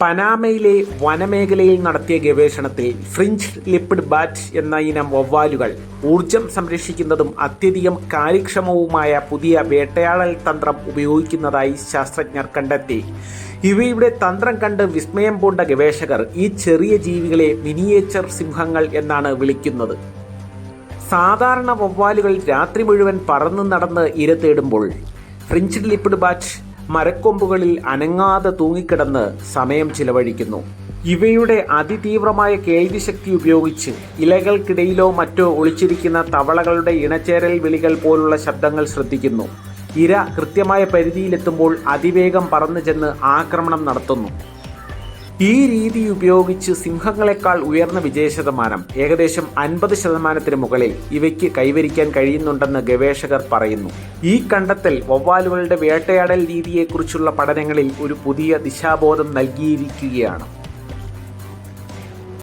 പനാമയിലെ വനമേഖലയിൽ നടത്തിയ ഗവേഷണത്തിൽ ഫ്രിഞ്ച് ലിപ്പിഡ് ബാറ്റ് എന്ന ഇനം വവ്വാലുകൾ ഊർജം സംരക്ഷിക്കുന്നതും അത്യധികം കാര്യക്ഷമവുമായ പുതിയ വേട്ടയാടൽ തന്ത്രം ഉപയോഗിക്കുന്നതായി ശാസ്ത്രജ്ഞർ കണ്ടെത്തി. ഇവയുടെ തന്ത്രം കണ്ട് വിസ്മയം പൂണ്ട ഗവേഷകർ ഈ ചെറിയ ജീവികളെ മിനിയേച്ചർ സിംഹങ്ങൾ എന്നാണ് വിളിക്കുന്നത്. സാധാരണ വവ്വാലുകൾ രാത്രി മുഴുവൻ പറന്നു നടന്ന് ഇര തേടുമ്പോൾ ഫ്രിഞ്ച് ലിപ്പിഡ് ബാറ്റ് മരക്കൊമ്പുകളിൽ അനങ്ങാതെ തൂങ്ങിക്കിടന്ന് സമയം ചിലവഴിക്കുന്നു. ഇവയുടെ അതിതീവ്രമായ കേൾവിശക്തി ഉപയോഗിച്ച് ഇലകൾക്കിടയിലോ മറ്റോ ഒളിച്ചിരിക്കുന്ന തവളകളുടെ ഇണചേരൽ വിളികൾ പോലുള്ള ശബ്ദങ്ങൾ ശ്രദ്ധിക്കുന്നു. ഇര കൃത്യമായ പരിധിയിലെത്തുമ്പോൾ അതിവേഗം പറന്നു ചെന്ന് ആക്രമണം നടത്തുന്നു. ഈ രീതി ഉപയോഗിച്ച് സിംഹങ്ങളെക്കാൾ ഉയർന്ന വിജയശതമാനം ഏകദേശം അൻപത് ശതമാനത്തിന് മുകളിൽ ഇവയ്ക്ക് കൈവരിക്കാൻ കഴിയുന്നുണ്ടെന്ന് ഗവേഷകർ പറയുന്നു. ഈ കണ്ടെത്തൽ വവ്വാലുകളുടെ വേട്ടയാടൽ രീതിയെക്കുറിച്ചുള്ള പഠനങ്ങളിൽ ഒരു പുതിയ ദിശാബോധം നൽകിയിരിക്കുകയാണ്.